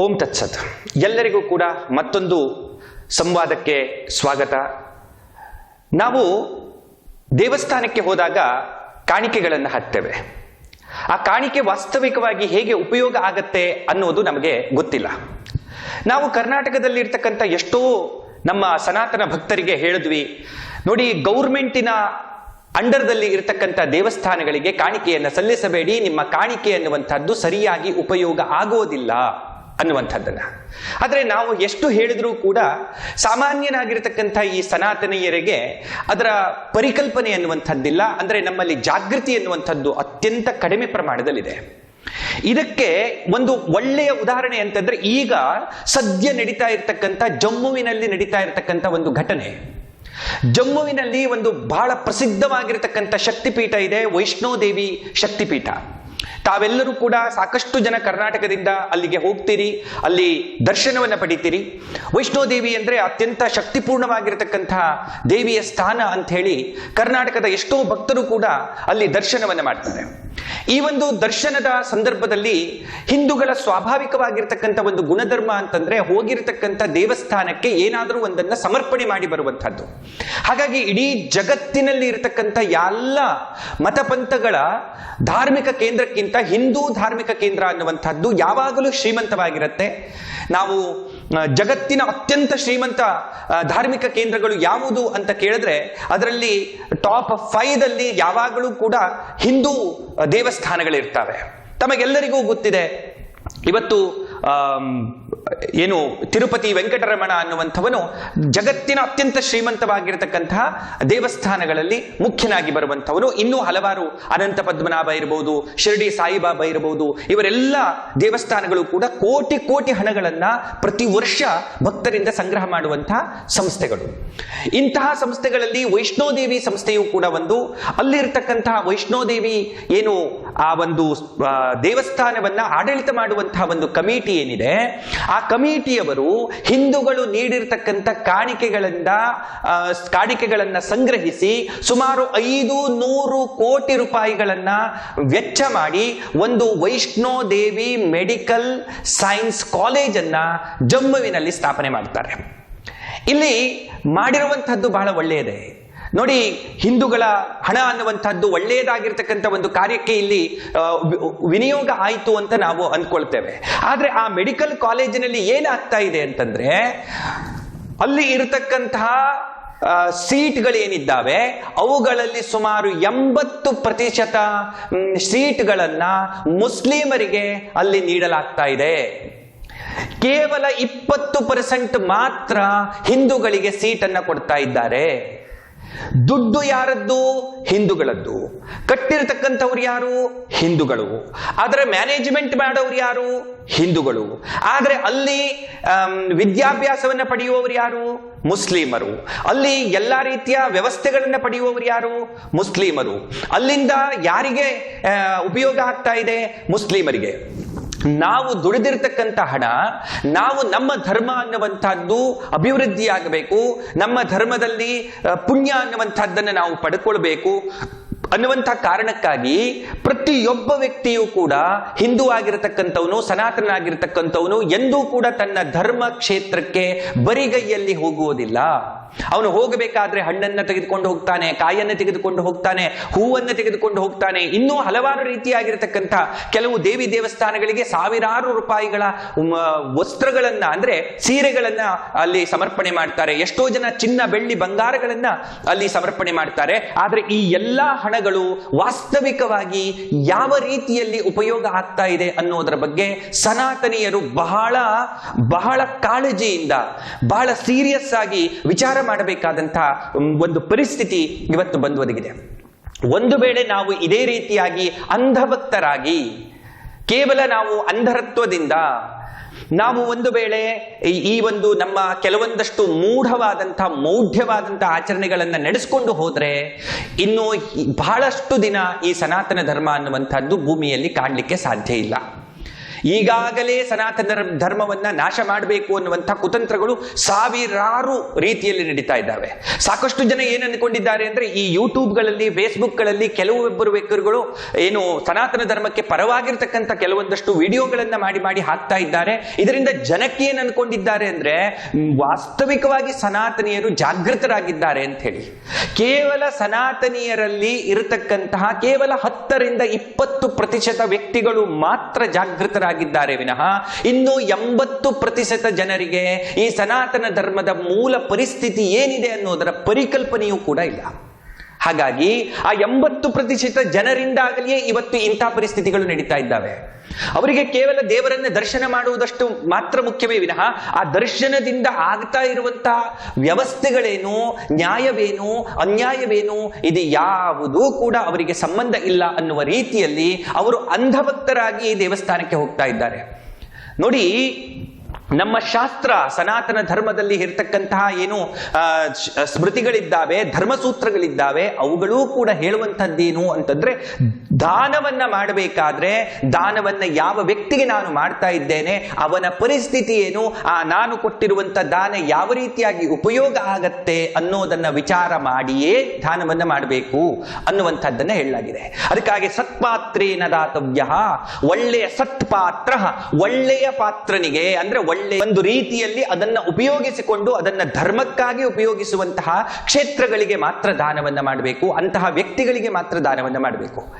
ಓಂ ತತ್ಸತ್. ಎಲ್ಲರಿಗೂ ಕೂಡ ಮತ್ತೊಂದು ಸಂವಾದಕ್ಕೆ ಸ್ವಾಗತ. ನಾವು ದೇವಸ್ಥಾನಕ್ಕೆ ಹೋದಾಗ ಕಾಣಿಕೆಗಳನ್ನು ಹಾಕ್ತೇವೆ. ಆ ಕಾಣಿಕೆ ವಾಸ್ತವಿಕವಾಗಿ ಹೇಗೆ ಉಪಯೋಗ ಆಗತ್ತೆ ಅನ್ನೋದು ನಮಗೆ ಗೊತ್ತಿಲ್ಲ. ನಾವು ಕರ್ನಾಟಕದಲ್ಲಿ ಇರ್ತಕ್ಕಂಥ ಎಷ್ಟೋ ನಮ್ಮ ಸನಾತನ ಭಕ್ತರಿಗೆ ಹೇಳಿದ್ವಿ, ನೋಡಿ ಗೌರ್ಮೆಂಟಿನ ಅಂಡರ್ದಲ್ಲಿ ಇರತಕ್ಕಂಥ ದೇವಸ್ಥಾನಗಳಿಗೆ ಕಾಣಿಕೆಯನ್ನು ಸಲ್ಲಿಸಬೇಡಿ, ನಿಮ್ಮ ಕಾಣಿಕೆ ಅನ್ನುವಂಥದ್ದು ಸರಿಯಾಗಿ ಉಪಯೋಗ ಆಗೋದಿಲ್ಲ. ಅನ್ನುವಂಥದ್ದನ್ನ. ಆದರೆ ನಾವು ಎಷ್ಟು ಹೇಳಿದರೂ ಕೂಡ ಸಾಮಾನ್ಯನಾಗಿರ್ತಕ್ಕಂಥ ಈ ಸನಾತನೀಯರಿಗೆ ಅದರ ಪರಿಕಲ್ಪನೆ ಅನ್ನುವಂಥದ್ದಿಲ್ಲ. ಅಂದರೆ ನಮ್ಮಲ್ಲಿ ಜಾಗೃತಿ ಅನ್ನುವಂಥದ್ದು ಅತ್ಯಂತ ಕಡಿಮೆ ಪ್ರಮಾಣದಲ್ಲಿದೆ. ಇದಕ್ಕೆ ಒಂದು ಒಳ್ಳೆಯ ಉದಾಹರಣೆ ಅಂತಂದ್ರೆ ಈಗ ಸದ್ಯ ನಡೀತಾ ಇರತಕ್ಕಂಥ ಜಮ್ಮುವಿನಲ್ಲಿ ನಡೀತಾ ಇರತಕ್ಕಂಥ ಒಂದು ಘಟನೆ. ಜಮ್ಮುವಿನಲ್ಲಿ ಒಂದು ಬಹಳ ಪ್ರಸಿದ್ಧವಾಗಿರತಕ್ಕಂಥ ಶಕ್ತಿಪೀಠ ಇದೆ, ವೈಷ್ಣೋದೇವಿ ಶಕ್ತಿಪೀಠ. ತಾವೆಲ್ಲರೂ ಕೂಡ ಸಾಕಷ್ಟು ಜನ ಕರ್ನಾಟಕದಿಂದ ಅಲ್ಲಿಗೆ ಹೋಗ್ತೀರಿ, ಅಲ್ಲಿ ದರ್ಶನವನ್ನ ಪಡಿತೀರಿ. ವೈಷ್ಣೋದೇವಿ ಅಂದ್ರೆ ಅತ್ಯಂತ ಶಕ್ತಿಪೂರ್ಣವಾಗಿರತಕ್ಕಂತಹ ದೇವಿಯ ಸ್ಥಾನ ಅಂತ ಹೇಳಿ ಕರ್ನಾಟಕದ ಎಷ್ಟೋ ಭಕ್ತರು ಕೂಡ ಅಲ್ಲಿ ದರ್ಶನವನ್ನ ಮಾಡ್ತಾರೆ. ಈ ಒಂದು ದರ್ಶನದ ಸಂದರ್ಭದಲ್ಲಿ ಹಿಂದೂಗಳ ಸ್ವಾಭಾವಿಕವಾಗಿರ್ತಕ್ಕಂಥ ಒಂದು ಗುಣಧರ್ಮ ಅಂತಂದ್ರೆ ಹೋಗಿರತಕ್ಕಂಥ ದೇವಸ್ಥಾನಕ್ಕೆ ಏನಾದರೂ ಒಂದನ್ನ ಸಮರ್ಪಣೆ ಮಾಡಿ ಬರುವಂತಹದ್ದು ಹಾಗಾಗಿ ಇಡೀ ಜಗತ್ತಿನಲ್ಲಿ ಇರತಕ್ಕಂಥ ಎಲ್ಲ ಮತಪಂಥಗಳ ಧಾರ್ಮಿಕ ಕೇಂದ್ರಕ್ಕಿಂತ ಹಿಂದೂ ಧಾರ್ಮಿಕ ಕೇಂದ್ರ ಅನ್ನುವಂಥದ್ದು ಯಾವಾಗಲೂ ಶ್ರೀಮಂತವಾಗಿರುತ್ತೆ. ನಾವು ಜಗತ್ತಿನ ಅತ್ಯಂತ ಶ್ರೀಮಂತ ಧಾರ್ಮಿಕ ಕೇಂದ್ರಗಳು ಯಾವುದು ಅಂತ ಕೇಳಿದ್ರೆ ಅದರಲ್ಲಿ ಟಾಪ್ ಫೈದಲ್ಲಿ ಯಾವಾಗಲೂ ಕೂಡ ಹಿಂದೂ ದೇವಸ್ಥಾನಗಳಿರ್ತವೆ. ತಮಗೆಲ್ಲರಿಗೂ ಗೊತ್ತಿದೆ. ಇವತ್ತು ಏನು ತಿರುಪತಿ ವೆಂಕಟರಮಣ ಅನ್ನುವಂಥವನು ಜಗತ್ತಿನ ಅತ್ಯಂತ ಶ್ರೀಮಂತವಾಗಿರತಕ್ಕಂತಹ ದೇವಸ್ಥಾನಗಳಲ್ಲಿ ಮುಖ್ಯನಾಗಿ ಬರುವಂಥವನು. ಇನ್ನೂ ಹಲವಾರು ಅನಂತ ಪದ್ಮನಾಭ ಇರಬಹುದು ಶಿರಡಿ ಸಾಯಿಬಾಬಾ ಇರಬಹುದು ಇವರೆಲ್ಲ ದೇವಸ್ಥಾನಗಳು ಕೂಡ ಕೋಟಿ ಕೋಟಿ ಹಣಗಳನ್ನ ಪ್ರತಿ ವರ್ಷ ಭಕ್ತರಿಂದ ಸಂಗ್ರಹ ಮಾಡುವಂತಹ ಸಂಸ್ಥೆಗಳು. ಇಂತಹ ಸಂಸ್ಥೆಗಳಲ್ಲಿ ವೈಷ್ಣೋದೇವಿ ಸಂಸ್ಥೆಯು ಕೂಡ ಒಂದು. ಅಲ್ಲಿರ್ತಕ್ಕಂತಹ ವೈಷ್ಣೋದೇವಿ ಏನು ಆ ಒಂದು ದೇವಸ್ಥಾನವನ್ನ ಆಡಳಿತ ಮಾಡುವಂತಹ ಒಂದು ಕಮಿಟಿ ಏನಿದೆ ಆ ಕಮಿಟಿಯವರು ಹಿಂದೂಗಳು ನೀಡಿರ್ತಕ್ಕಂಥ ಕಾಣಿಕೆಗಳಿಂದ ಕಾಣಿಕೆಗಳನ್ನು ಸಂಗ್ರಹಿಸಿ ಸುಮಾರು ಐದು ನೂರು ಕೋಟಿ ರೂಪಾಯಿಗಳನ್ನ ವೆಚ್ಚ ಮಾಡಿ ಒಂದು ವೈಷ್ಣೋ ದೇವಿ ಮೆಡಿಕಲ್ ಸೈನ್ಸ್ ಕಾಲೇಜನ್ನ ಜಮ್ಮುವಿನಲ್ಲಿ ಸ್ಥಾಪನೆ ಮಾಡ್ತಾರೆ. ಇಲ್ಲಿ ಮಾಡಿರುವಂತಹದ್ದು ಬಹಳ ಒಳ್ಳೆಯದೇ. ನೋಡಿ, ಹಿಂದೂಗಳ ಹಣ ಅನ್ನುವಂಥದ್ದು ಒಳ್ಳೆಯದಾಗಿರ್ತಕ್ಕಂಥ ಒಂದು ಕಾರ್ಯಕ್ಕೆ ಇಲ್ಲಿ ವಿನಿಯೋಗ ಆಯಿತು ಅಂತ ನಾವು ಅಂದ್ಕೊಳ್ತೇವೆ. ಆದರೆ ಆ ಮೆಡಿಕಲ್ ಕಾಲೇಜಿನಲ್ಲಿ ಏನಾಗ್ತಾ ಇದೆ ಅಂತಂದ್ರೆ, ಅಲ್ಲಿ ಇರತಕ್ಕಂತಹ ಸೀಟ್ಗಳೇನಿದ್ದಾವೆ, ಅವುಗಳಲ್ಲಿ ಸುಮಾರು ಎಂಬತ್ತು ಪ್ರತಿಶತ ಸೀಟ್ಗಳನ್ನ ಮುಸ್ಲಿಮರಿಗೆ ಅಲ್ಲಿ ನೀಡಲಾಗ್ತಾ ಇದೆ. ಕೇವಲ ಇಪ್ಪತ್ತು ಪರ್ಸೆಂಟ್ ಮಾತ್ರ ಹಿಂದೂಗಳಿಗೆ ಸೀಟನ್ನ ಕೊಡ್ತಾ ಇದ್ದಾರೆ. ದುಡ್ಡು ಯಾರದ್ದು? ಹಿಂದೂಗಳದ್ದು. ಕಟ್ಟಿರತಕ್ಕಂಥವ್ರು ಯಾರು? ಹಿಂದೂಗಳು. ಆದರೆ ಮ್ಯಾನೇಜ್ಮೆಂಟ್ ಮಾಡೋರು ಯಾರು? ಹಿಂದೂಗಳು. ಆದರೆ ಅಲ್ಲಿ ವಿದ್ಯಾಭ್ಯಾಸವನ್ನು ಪಡೆಯುವವರು ಯಾರು? ಮುಸ್ಲಿಮರು. ಅಲ್ಲಿ ಎಲ್ಲಾ ರೀತಿಯ ವ್ಯವಸ್ಥೆಗಳನ್ನು ಪಡೆಯುವವರು ಯಾರು? ಮುಸ್ಲಿಮರು. ಅಲ್ಲಿಂದ ಯಾರಿಗೆ ಉಪಯೋಗ ಆಗ್ತಾ ಇದೆ? ಮುಸ್ಲಿಮರಿಗೆ. ನಾವು ದುಡಿದಿರ್ತಕ್ಕಂಥ ಹಣ ನಾವು ನಮ್ಮ ಧರ್ಮ ಅನ್ನುವಂಥದ್ದು ಅಭಿವೃದ್ಧಿಯಾಗಬೇಕು ನಮ್ಮ ಧರ್ಮದಲ್ಲಿ ಪುಣ್ಯ ಅನ್ನುವಂಥದ್ದನ್ನು ನಾವು ಪಡ್ಕೊಳ್ಬೇಕು. ಅನ್ನುವಂಥ ಕಾರಣಕ್ಕಾಗಿ ಪ್ರತಿಯೊಬ್ಬ ವ್ಯಕ್ತಿಯೂ ಕೂಡ ಹಿಂದೂ ಆಗಿರತಕ್ಕಂಥವನು ಸನಾತನಾಗಿರ್ತಕ್ಕಂಥವನು ಎಂದೂ ಕೂಡ ತನ್ನ ಧರ್ಮ ಕ್ಷೇತ್ರಕ್ಕೆ ಬರಿಗೈಯಲ್ಲಿ ಹೋಗುವುದಿಲ್ಲ. ಅವನು ಹೋಗಬೇಕಾದ್ರೆ ಹಣ್ಣನ್ನ ತೆಗೆದುಕೊಂಡು ಹೋಗ್ತಾನೆ ಕಾಯನ್ನ ತೆಗೆದುಕೊಂಡು ಹೋಗ್ತಾನೆ, ಹೂವನ್ನ ತೆಗೆದುಕೊಂಡು ಹೋಗ್ತಾನೆ. ಇನ್ನೂ ಹಲವಾರು ರೀತಿಯಾಗಿರ್ತಕ್ಕಂಥ ಕೆಲವು ದೇವಿ ದೇವಸ್ಥಾನಗಳಿಗೆ ಸಾವಿರಾರು ರೂಪಾಯಿಗಳ ವಸ್ತ್ರಗಳನ್ನ, ಅಂದ್ರೆ ಸೀರೆಗಳನ್ನ ಅಲ್ಲಿ ಸಮರ್ಪಣೆ ಮಾಡ್ತಾರೆ. ಎಷ್ಟೋ ಜನ ಚಿನ್ನ, ಬೆಳ್ಳಿ, ಬಂಗಾರಗಳನ್ನ ಅಲ್ಲಿ ಸಮರ್ಪಣೆ ಮಾಡ್ತಾರೆ. ಆದ್ರೆ ಈ ಎಲ್ಲಾ ಹಣಗಳು ವಾಸ್ತವಿಕವಾಗಿ ಯಾವ ರೀತಿಯಲ್ಲಿ ಉಪಯೋಗ ಆಗ್ತಾ ಇದೆ ಅನ್ನೋದರ ಬಗ್ಗೆ ಸನಾತನೀಯರು ಬಹಳ ಬಹಳ ಕಾಳಜಿಯಿಂದ, ಬಹಳ ಸೀರಿಯಸ್ ಆಗಿ ವಿಚಾರ ಮಾಡಬೇಕಾದಂತಹ ಒಂದು ಪರಿಸ್ಥಿತಿ ಇವತ್ತು ಬಂದು ಒದಗಿದೆ ಒಂದು ವೇಳೆ ನಾವು ಇದೇ ರೀತಿಯಾಗಿ ಅಂಧಭಕ್ತರಾಗಿ, ಕೇವಲ ನಾವು ಅಂಧರತ್ವದಿಂದ ನಾವು ಒಂದು ವೇಳೆ ಈ- ಒಂದು ನಮ್ಮ ಕೆಲವೊಂದಷ್ಟು ಮೂಢವಾದಂಥ, ಮೌಢ್ಯವಾದಂಥ ಆಚರಣೆಗಳನ್ನು ನಡೆಸ್ಕೊಂಡು ಹೋದರೆ ಇನ್ನು ಬಹಳಷ್ಟು ದಿನ ಈ ಸನಾತನ ಧರ್ಮ ಅನ್ನುವಂಥದ್ದು ಭೂಮಿಯಲ್ಲಿ ಕಾಣಲಿಕ್ಕೆ ಸಾಧ್ಯ ಇಲ್ಲ. ಈಗಾಗಲೇ ಸನಾತನ ಧರ್ಮ- ಧರ್ಮವನ್ನ ನಾಶ ಮಾಡಬೇಕು ಅನ್ನುವಂಥ ಕುತಂತ್ರಗಳು ಸಾವಿರಾರು ರೀತಿಯಲ್ಲಿ ನಡೀತಾ ಇದ್ದಾವೆ. ಸಾಕಷ್ಟು ಜನ ಏನ್ ಅನ್ಕೊಂಡಿದ್ದಾರೆ ಅಂದ್ರೆ ಈ ಯೂಟ್ಯೂಬ್ಗಳಲ್ಲಿ, ಫೇಸ್ಬುಕ್ಗಳಲ್ಲಿ ಕೆಲವೊಬ್ಬರು ವ್ಯಕ್ತಿಗಳು ಏನು ಸನಾತನ ಧರ್ಮಕ್ಕೆ ಪರವಾಗಿರ್ತಕ್ಕಂಥ ಕೆಲವೊಂದಷ್ಟು ವಿಡಿಯೋಗಳನ್ನ ಮಾಡಿ ಮಾಡಿ ಹಾಕ್ತಾ ಇದ್ದಾರೆ. ಇದರಿಂದ ಜನಕ್ಕೆ ಏನ್ ಅನ್ಕೊಂಡಿದ್ದಾರೆ ಅಂದ್ರೆ ವಾಸ್ತವಿಕವಾಗಿ ಸನಾತನೀಯರು ಜಾಗೃತರಾಗಿದ್ದಾರೆ ಅಂತ ಹೇಳಿ. ಕೇವಲ ಸನಾತನೀಯರಲ್ಲಿ ಇರತಕ್ಕಂತಹ ಕೇವಲ ಹತ್ತರಿಂದ ಇಪ್ಪತ್ತು ಪ್ರತಿಶತ ವ್ಯಕ್ತಿಗಳು ಮಾತ್ರ ಜಾಗೃತರಾಗಿದ್ದಾರೆ ವಿನಃ ಇನ್ನು ಎಂಬತ್ತು ಪ್ರತಿಶತ ಜನರಿಗೆ ಈ ಸನಾತನ ಧರ್ಮದ ಮೂಲ ಪರಿಸ್ಥಿತಿ ಏನಿದೆ ಅನ್ನೋದರ ಪರಿಕಲ್ಪನೆಯೂ ಕೂಡ ಇಲ್ಲ. ಹಾಗಾಗಿ ಆ ಎಂಬತ್ತು ಪ್ರತಿಶತ ಜನರಿಂದಾಗಲಿಯೇ ಇವತ್ತು ಇಂಥ ಪರಿಸ್ಥಿತಿಗಳು ನಡೀತಾ ಇದ್ದಾವೆ. ಅವರಿಗೆ ಕೇವಲ ದೇವರನ್ನ ದರ್ಶನ ಮಾಡುವುದಷ್ಟು ಮಾತ್ರ ಮುಖ್ಯವೇ ವಿನಃ, ಆ ದರ್ಶನದಿಂದ ಆಗ್ತಾ ಇರುವಂತಹ ವ್ಯವಸ್ಥೆಗಳೇನು, ನ್ಯಾಯವೇನು, ಅನ್ಯಾಯವೇನು, ಇದು ಯಾವುದೂ ಕೂಡ ಅವರಿಗೆ ಸಂಬಂಧ ಇಲ್ಲ ಅನ್ನುವ ರೀತಿಯಲ್ಲಿ ಅವರು ಅಂಧಭಕ್ತರಾಗಿ ದೇವಸ್ಥಾನಕ್ಕೆ ಹೋಗ್ತಾ ಇದ್ದಾರೆ. ನೋಡಿ ನಮ್ಮ ಶಾಸ್ತ್ರ ಸನಾತನ ಧರ್ಮದಲ್ಲಿ ಇರ್ತಕ್ಕಂತಹ ಏನು ಸ್ಮೃತಿಗಳಿದ್ದಾವೆ, ಧರ್ಮಸೂತ್ರಗಳಿದ್ದಾವೆ, ಅವುಗಳೂ ಕೂಡ ಹೇಳುವಂಥದ್ದೇನು ಅಂತಂದ್ರೆ ದಾನವನ್ನ ಮಾಡಬೇಕಾದ್ರೆ ದಾನವನ್ನ ಯಾವ ವ್ಯಕ್ತಿಗೆ ನಾನು ಮಾಡ್ತಾ ಇದ್ದೇನೆ, ಅವನ ಪರಿಸ್ಥಿತಿ ಏನು, ಆ, ನಾನು ಕೊಟ್ಟಿರುವಂತ ದಾನ ಯಾವ ರೀತಿಯಾಗಿ ಉಪಯೋಗ ಆಗತ್ತೆ ಅನ್ನೋದನ್ನ ವಿಚಾರ ಮಾಡಿಯೇ ದಾನವನ್ನ ಮಾಡಬೇಕು ಅನ್ನುವಂಥದ್ದನ್ನ ಹೇಳಲಾಗಿದೆ. ಅದಕ್ಕಾಗಿ ಸತ್ಪಾತ್ರೇನ ದಾತವ್ಯ, ಒಳ್ಳೆಯ ಸತ್ಪಾತ್ರ, ಒಳ್ಳೆಯ ಪಾತ್ರನಿಗೆ, ಅಂದ್ರೆ ಒಳ್ಳೆಯ ಒಂದು ರೀತಿಯಲ್ಲಿ ಅದನ್ನ ಉಪಯೋಗಿಸಿಕೊಂಡು ಅದನ್ನ ಧರ್ಮಕ್ಕಾಗಿ ಉಪಯೋಗಿಸುವಂತಹ ಕ್ಷೇತ್ರಗಳಿಗೆ ಮಾತ್ರ ದಾನವನ್ನ ಮಾಡಬೇಕು, ಅಂತಹ ವ್ಯಕ್ತಿಗಳಿಗೆ ಮಾತ್ರ ದಾನವನ್ನ ಮಾಡಬೇಕು.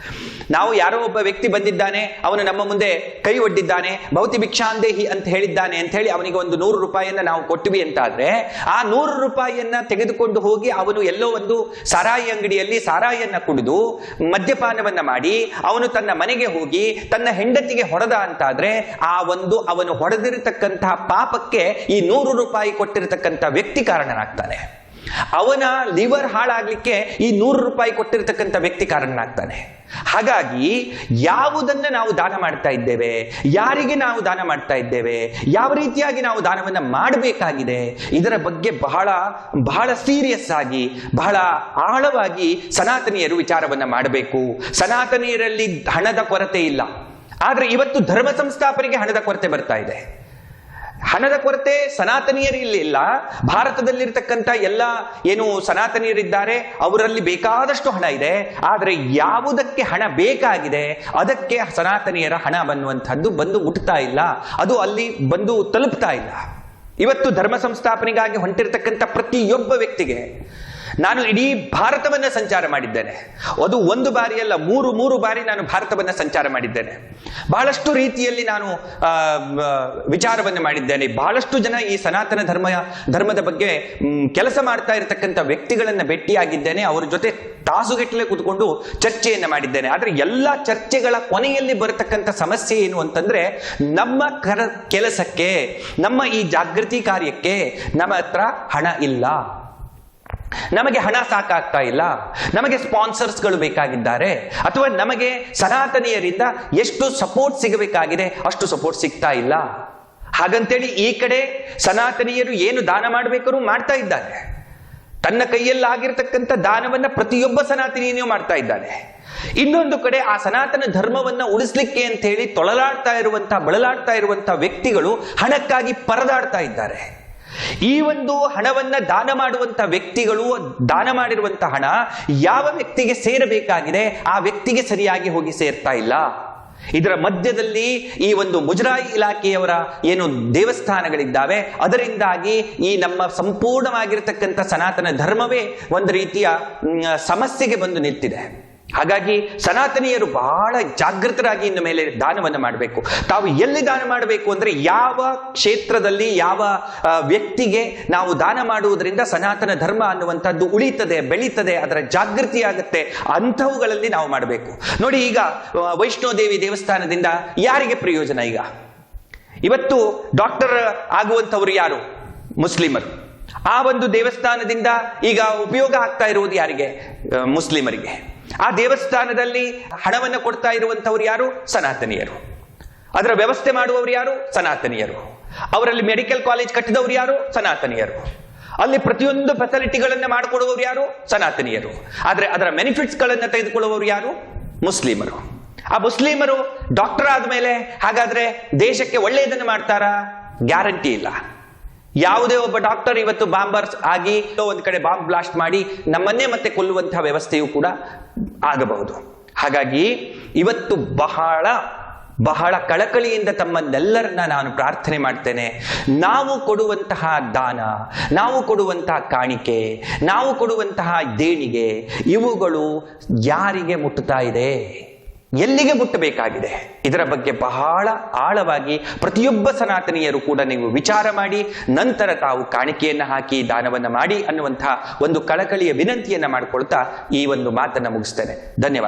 ನಾವು ಯಾರೋ ಒಬ್ಬ ವ್ಯಕ್ತಿ ಬಂದಿದ್ದಾನೆ, ಅವನು ನಮ್ಮ ಮುಂದೆ ಕೈ ಒಡ್ಡಿದ್ದಾನೆ, ಭೌತಿ ಭಿಕ್ಷಾಂದೇಹಿ ಅಂತ ಹೇಳಿದ್ದಾನೆ ಅಂತ ಹೇಳಿ ಅವನಿಗೆ ಒಂದು ನೂರು ರೂಪಾಯಿಯನ್ನ ನಾವು ಕೊಟ್ಟಿವಿ ಅಂತಾದ್ರೆ, ಆ ನೂರು ರೂಪಾಯಿಯನ್ನ ತೆಗೆದುಕೊಂಡು ಹೋಗಿ ಅವನು ಎಲ್ಲೋ ಒಂದು ಸಾರಾಯಿ ಅಂಗಡಿಯಲ್ಲಿ ಸಾರಾಯಿಯನ್ನ ಕುಡಿದು ಮದ್ಯಪಾನವನ್ನ ಮಾಡಿ, ಅವನು ತನ್ನ ಮನೆಗೆ ಹೋಗಿ ತನ್ನ ಹೆಂಡತಿಗೆ ಹೊಡೆದ ಅಂತಾದ್ರೆ, ಆ ಒಂದು ಅವನು ಹೊಡೆದಿರತಕ್ಕಂತಹ ಪಾಪಕ್ಕೆ ಈ ನೂರು ರೂಪಾಯಿ ಕೊಟ್ಟಿರತಕ್ಕಂಥ ವ್ಯಕ್ತಿ ಕಾರಣನಾಗ್ತಾನೆ. ಅವನ ಲಿವರ್ ಹಾಳಾಗ್ಲಿಕ್ಕೆ ಈ ನೂರು ರೂಪಾಯಿ ಕೊಟ್ಟಿರತಕ್ಕಂಥ ವ್ಯಕ್ತಿ ಕಾರಣನಾಗ್ತಾನೆ. ಹಾಗಾಗಿ ಯಾವುದನ್ನ ನಾವು ದಾನ ಮಾಡ್ತಾ ಇದ್ದೇವೆ, ಯಾರಿಗೆ ನಾವು ದಾನ ಮಾಡ್ತಾ ಇದ್ದೇವೆ, ಯಾವ ರೀತಿಯಾಗಿ ನಾವು ದಾನವನ್ನ ಮಾಡಬೇಕಾಗಿದೆ, ಇದರ ಬಗ್ಗೆ ಬಹಳ ಬಹಳ ಸೀರಿಯಸ್ ಆಗಿ, ಬಹಳ ಆಳವಾಗಿ ಸನಾತನೀಯರು ವಿಚಾರವನ್ನ ಮಾಡಬೇಕು. ಸನಾತನೀಯರಲ್ಲಿ ಹಣದ ಕೊರತೆ ಇಲ್ಲ. ಆದ್ರೆ ಇವತ್ತು ಧರ್ಮ ಸಂಸ್ಥಾಪನೆಗೆ ಹಣದ ಕೊರತೆ ಬರ್ತಾ ಇದೆ. ಹಣದ ಕೊರತೆ ಸನಾತನಿಯರಲ್ಲಿ ಇಲ್ಲ ಭಾರತದಲ್ಲಿರ್ತಕ್ಕಂಥ ಎಲ್ಲ ಏನು ಸನಾತನೀಯರಿದ್ದಾರೆ, ಅವರಲ್ಲಿ ಬೇಕಾದಷ್ಟು ಹಣ ಇದೆ. ಆದರೆ ಯಾವುದಕ್ಕೆ ಹಣ ಬೇಕಾಗಿದೆ, ಅದಕ್ಕೆ ಸನಾತನೀಯರ ಹಣ ಬನ್ನುವಂಥದ್ದು ಬಂದು ಮುಟ್ತಾ ಇಲ್ಲ. ಅದು ಅಲ್ಲಿ ಬಂದು ತಲುಪ್ತಾ ಇಲ್ಲ. ಇವತ್ತು ಧರ್ಮ ಸಂಸ್ಥಾಪನೆಗಾಗಿ ಹೊಂಟಿರ್ತಕ್ಕಂಥ ಪ್ರತಿಯೊಬ್ಬ ವ್ಯಕ್ತಿಗೆ ನಾನು ಇಡೀ ಭಾರತವನ್ನ ಸಂಚಾರ ಮಾಡಿದ್ದೇನೆ. ಅದು ಒಂದು ಬಾರಿಯಲ್ಲ, ಮೂರು ಮೂರು ಬಾರಿ ನಾನು ಭಾರತವನ್ನ ಸಂಚಾರ ಮಾಡಿದ್ದೇನೆ. ಬಹಳಷ್ಟು ರೀತಿಯಲ್ಲಿ ನಾನು ವಿಚಾರವನ್ನು ಮಾಡಿದ್ದೇನೆ. ಬಹಳಷ್ಟು ಜನ ಈ ಸನಾತನ ಧರ್ಮ, ಧರ್ಮದ ಬಗ್ಗೆ ಕೆಲಸ ಮಾಡ್ತಾ ಇರತಕ್ಕಂಥ ವ್ಯಕ್ತಿಗಳನ್ನ ಭೇಟಿಯಾಗಿದ್ದೇನೆ. ಅವರ ಜೊತೆ ತಾಸುಗಟ್ಟಲೆ ಕೂತ್ಕೊಂಡು ಚರ್ಚೆಯನ್ನು ಮಾಡಿದ್ದೇನೆ. ಆದರೆ ಎಲ್ಲ ಚರ್ಚೆಗಳ ಕೊನೆಯಲ್ಲಿ ಬರತಕ್ಕಂಥ ಸಮಸ್ಯೆ ಏನು ಅಂತಂದ್ರೆ, ನಮ್ಮ ಕರ, ಕೆಲಸಕ್ಕೆ, ನಮ್ಮ ಈ ಜಾಗೃತಿ ಕಾರ್ಯಕ್ಕೆ ನಮ್ಮ ಹತ್ರ ಹಣ ಇಲ್ಲ. ನಮಗೆ ಹಣ ಸಾಕಾಗ್ತಾ ಇಲ್ಲ, ನಮಗೆ ಸ್ಪಾನ್ಸರ್ಸ್ಗಳು ಬೇಕಾಗಿದ್ದಾರೆ, ಅಥವಾ ನಮಗೆ ಸನಾತನೀಯರಿಂದ ಎಷ್ಟು ಸಪೋರ್ಟ್ ಸಿಗಬೇಕಾಗಿದೆ, ಅಷ್ಟು ಸಪೋರ್ಟ್ ಸಿಗ್ತಾ ಇಲ್ಲ. ಹಾಗಂತೇಳಿ ಈ ಕಡೆ ಸನಾತನೀಯರು ಏನು ದಾನ ಮಾಡಬೇಕಾದ್ರು ಮಾಡ್ತಾ ಇದ್ದಾರೆ. ತನ್ನ ಕೈಯಲ್ಲಿ ಆಗಿರ್ತಕ್ಕಂಥ ದಾನವನ್ನ ಪ್ರತಿಯೊಬ್ಬ ಸನಾತನೀಯನೂ ಮಾಡ್ತಾ ಇದ್ದಾನೆ. ಇನ್ನೊಂದು ಕಡೆ ಆ ಸನಾತನ ಧರ್ಮವನ್ನ ಉಳಿಸ್ಲಿಕ್ಕೆ ಅಂತ ಹೇಳಿ ತೊಳಲಾಡ್ತಾ ಇರುವಂತಹ ಬಳಲಾಡ್ತಾ ಇರುವಂತಹ ವ್ಯಕ್ತಿಗಳು ಹಣಕ್ಕಾಗಿ ಪರದಾಡ್ತಾ ಇದ್ದಾರೆ. ಈ ಒಂದು ಹಣವನ್ನ ದಾನ ಮಾಡುವಂತ ವ್ಯಕ್ತಿಗಳು, ದಾನ ಮಾಡಿರುವಂತಹ ಹಣ ಯಾವ ವ್ಯಕ್ತಿಗೆ ಸೇರಬೇಕಾಗಿದೆ, ಆ ವ್ಯಕ್ತಿಗೆ ಸರಿಯಾಗಿ ಹೋಗಿ ಸೇರ್ತಾ ಇಲ್ಲ. ಇದರ ಮಧ್ಯದಲ್ಲಿ ಈ ಒಂದು ಮುಜರಾಯಿ ಇಲಾಖೆಯವರ ಏನು ದೇವಸ್ಥಾನಗಳಿದ್ದಾವೆ, ಅದರಿಂದಾಗಿ ಈ ನಮ್ಮ ಸಂಪೂರ್ಣವಾಗಿರತಕ್ಕಂಥ ಸನಾತನ ಧರ್ಮವೇ ಒಂದು ರೀತಿಯ ಸಮಸ್ಯೆಗೆ ಬಂದು ನಿಂತಿದೆ ಹಾಗಾಗಿ ಸನಾತನೀಯರು ಬಹಳ ಜಾಗೃತರಾಗಿ ಇನ್ನು ಮೇಲೆ ದಾನವನ್ನು ಮಾಡಬೇಕು. ತಾವು ಎಲ್ಲಿ ದಾನ ಮಾಡಬೇಕು ಅಂದರೆ ಯಾವ ಕ್ಷೇತ್ರದಲ್ಲಿ ಯಾವ ವ್ಯಕ್ತಿಗೆ ನಾವು ದಾನ ಮಾಡುವುದರಿಂದ ಸನಾತನ ಧರ್ಮ ಅನ್ನುವಂಥದ್ದು ಉಳಿತದೆ, ಬೆಳೀತದೆ, ಅದರ ಜಾಗೃತಿ ಆಗುತ್ತೆ ಅಂಥವುಗಳಲ್ಲಿ ನಾವು ಮಾಡಬೇಕು. ನೋಡಿ ಈಗ ವೈಷ್ಣೋದೇವಿ ದೇವಸ್ಥಾನದಿಂದ ಯಾರಿಗೆ ಪ್ರಯೋಜನ ಈಗ? ಇವತ್ತು ಡಾಕ್ಟರ್ ಆಗುವಂಥವ್ರು ಯಾರು? ಮುಸ್ಲಿಮರು. ಆ ಒಂದು ದೇವಸ್ಥಾನದಿಂದ ಈಗ ಉಪಯೋಗ ಆಗ್ತಾ ಇರುವುದು ಯಾರಿಗೆ? ಮುಸ್ಲಿಮರಿಗೆ. ಆ ದೇವಸ್ಥಾನದಲ್ಲಿ ಹಣವನ್ನು ಕೊಡ್ತಾ ಇರುವಂತವ್ರು ಯಾರು? ಸನಾತನಿಯರು. ಅದರ ವ್ಯವಸ್ಥೆ ಮಾಡುವವರು ಯಾರು? ಸನಾತನಿಯರು. ಅವರಲ್ಲಿ ಮೆಡಿಕಲ್ ಕಾಲೇಜ್ ಕಟ್ಟಿದವರು ಯಾರು? ಸನಾತನಿಯರು. ಅಲ್ಲಿ ಪ್ರತಿಯೊಂದು ಫೆಸಿಲಿಟಿಗಳನ್ನು ಮಾಡಿಕೊಡುವವರು ಯಾರು? ಸನಾತನಿಯರು. ಆದರೆ ಅದರ ಬೆನಿಫಿಟ್ಸ್ಗಳನ್ನು ತೆಗೆದುಕೊಳ್ಳುವವರು ಯಾರು? ಮುಸ್ಲಿಮರು. ಆ ಮುಸ್ಲಿಮರು ಡಾಕ್ಟರ್ ಆದ್ಮೇಲೆ ಹಾಗಾದ್ರೆ ದೇಶಕ್ಕೆ ಒಳ್ಳೆಯದನ್ನು ಮಾಡ್ತಾರಾ? ಗ್ಯಾರಂಟಿ ಇಲ್ಲ. ಯಾವುದೇ ಒಬ್ಬ ಡಾಕ್ಟರ್ ಇವತ್ತು ಬಾಂಬರ್ಸ್ ಆಗಿ ಒಂದು ಕಡೆ ಬಾಂಬ್ ಬ್ಲಾಸ್ಟ್ ಮಾಡಿ ನಮ್ಮನ್ನೇ ಮತ್ತೆ ಕೊಲ್ಲುವಂತಹ ವ್ಯವಸ್ಥೆಯೂ ಕೂಡ ಆಗಬಹುದು. ಹಾಗಾಗಿ ಇವತ್ತು ಬಹಳ ಬಹಳ ಕಳಕಳಿಯಿಂದ ತಮ್ಮನ್ನೆಲ್ಲರನ್ನ ನಾನು ಪ್ರಾರ್ಥನೆ ಮಾಡ್ತೇನೆ. ನಾವು ಕೊಡುವಂತಹ ದಾನ, ನಾವು ಕೊಡುವಂತಹ ಕಾಣಿಕೆ, ನಾವು ಕೊಡುವಂತಹ ದೇಣಿಗೆ ಇವುಗಳು ಯಾರಿಗೆ ಮುಟ್ಟುತ್ತಾ ಇದೆ? ಎಲ್ಲಿಗೆ ಮುಟ್ಟಬೇಕಾಗಿದೆ? ಇದರ ಬಗ್ಗೆ ಬಹಳ ಆಳವಾಗಿ ಪ್ರತಿಯೊಬ್ಬ ಸನಾತನೀಯರು ಕೂಡ ನೀವು ವಿಚಾರ ಮಾಡಿ, ನಂತರ ತಾವು ಕಾಣಿಕೆಯನ್ನು ಹಾಕಿ, ದಾನವನ್ನು ಮಾಡಿ ಅನ್ನುವಂತಹ ಒಂದು ಕಳಕಳಿಯ ವಿನಂತಿಯನ್ನ ಮಾಡಿಕೊಳ್ತಾ ಈ ಒಂದು ಮಾತನ್ನ ಮುಗಿಸ್ತೇನೆ. ಧನ್ಯವಾದ.